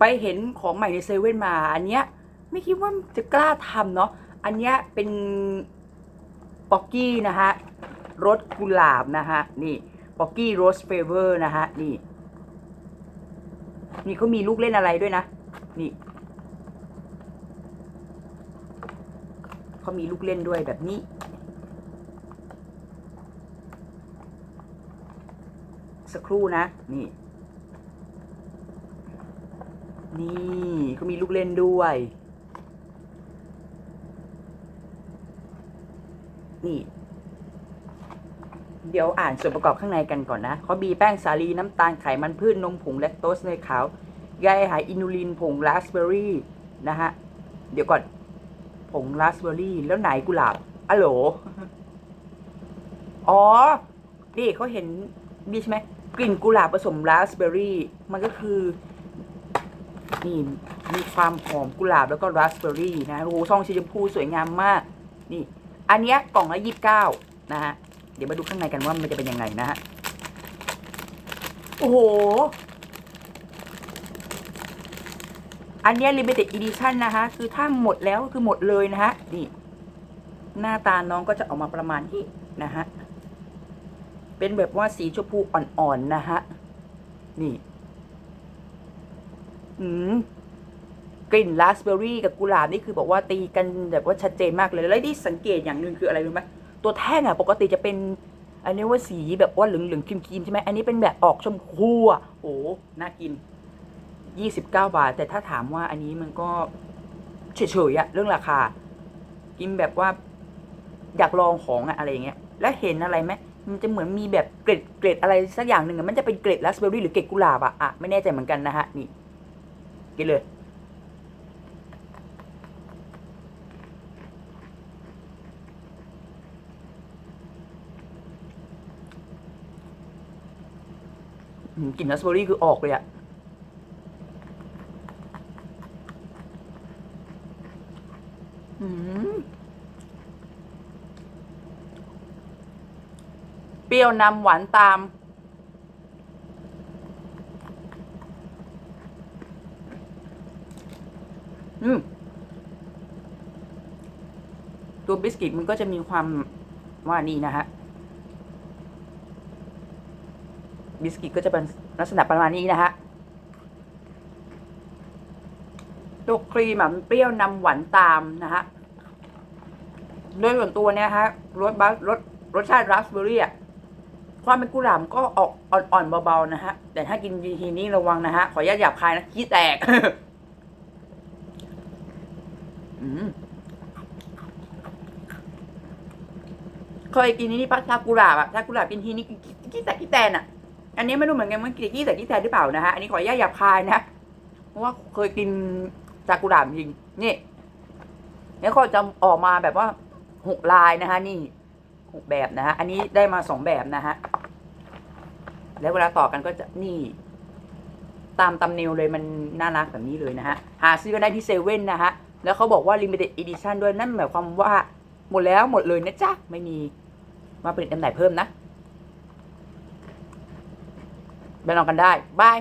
ไปเห็นของใหม่ในเซเว่นมา อันเนี้ยไม่คิดว่าจะกล้าทำเนาะ อันเนี้ยเป็นป๊อกกี้นะฮะรสกุหลาบนะฮะนี่ป๊อกกี้โรสเฟเวอร์นะฮะนี่ นี่เขามีลูกเล่นอะไรด้วยนะ นี่เขามีลูกเล่นด้วยแบบนี้สักครู่นะ นี่ นี่เขามีลูกเล่นด้วย นี่ เดี๋ยวอ่านส่วนประกอบข้างในกันก่อนนะเขามีแป้งสาลีน้ำตาลไขมันพืชนมผงแลคโตสเนยขาวใยอาหารอินูลินผงราสเบอร์รี่นะฮะ เดี๋ยวก่อนผงราสเบอร์รี่ แล้วไหนกุหลาบอะโหล อ๋อ นี่เขาเห็นนี่ใช่ไหมกลิ่นกุหลาบผสมราสเบอร์รี่ มันก็คือ นี่มีความหอมกุหลาบแล้วก็ราสเบอร์รี่นะโอ้โหซองสีชมพูสวยงามมาก นี่ อันเนี้ยกล่องละยี่สิบเก้านะฮะ เดี๋ยวมาดูข้างในกันว่ามันจะเป็นยังไงนะฮะ โอ้โห อันเนี้ย limited edition นะฮะคือถ้าหมดแล้วคือหมดเลยนะฮะ นี่ หน้าตาน้องก็จะออกมาประมาณนี้นะฮะ เป็นแบบว่าสีชมพูอ่อนๆนะฮะ นี่ กลิ่นราสเบอร์รี่กับกุหลาบนี่คือบอกว่าตีกันแบบว่าชัดเจนมากเลย แล้วที่สังเกตอย่างหนึ่งคืออะไรรู้ไหมตัวแท่งอะปกติจะเป็น อันนี้ว่าสีแบบว่าเหลืองๆครีมๆใช่ไหมอันนี้เป็นแบบออกชมพูอะโอ้น่ากินยี่สิบเก้าบาท แต่ถ้าถามว่าอันนี้มันก็เฉยๆอะเรื่องราคา กินแบบว่าอยากลองของอะอะไรอย่างเงี้ย แล้วเห็นอะไรไหมมันจะเหมือนมีแบบเกล็ดเกล็ดอะไรสักอย่างหนึ่งมันจะเป็นเกล็ดราสเบอร์รี่หรือเกล็ดกุหลาบอะอะไม่แน่ใจเหมือนกันนะฮะนี่ กินเลย กลิ่นราสเบอร์รี่คือออกเลยอะเปรี้ยวนำหวานตาม อืมตัวบิสกิตมันก็จะมีความว่านี่นะฮะบิสกิตก็จะเป็นลักษณะประมาณนี้นะฮะตัวครีมอะมันเปรี้ยวนำหวานตามนะฮะโดยส่วนตัวเนี่ยฮะรสบัสรสรสชาติราสเบอร์รี่อะความเป็นกุหลาบก็ออกอ่อนๆเบาๆนะฮะ แต่ถ้ากินทีนี้ระวังนะฮะ ขออนุญาตหยาบคายนะขี้แตก เคยกินนี่ปะชากุหลาบอะชากุหลาบกินทีนี้ขี้แตกขี้แตนอะอันนี้ไม่รู้เหมือนกันมันกี่กี้แต่กี้แทนหรือเปล่านะฮะอันนี้ขออนุญาตหยาบคายนะเพราะว่าเคยกินจากุหลาบจริงนี่แล้วก็จะออกมาแบบว่าหกลายนะฮะนี่หกแบบนะฮะอันนี้ได้มาสองแบบนะฮะแล้วเวลาต่อกันก็จะนี่ ตามตำเนลเลยมันน่ารักแบบนี้เลยนะฮะหาซื้อกันได้ที่เซเว่นนะฮะ แล้วเขาบอกว่า limited edition ด้วยนั่นหมายความว่า หมดแล้วหมดเลยนะจ๊ะ ไม่มีมาผลิตจำหน่ายเพิ่มนะไปลองกันได้บาย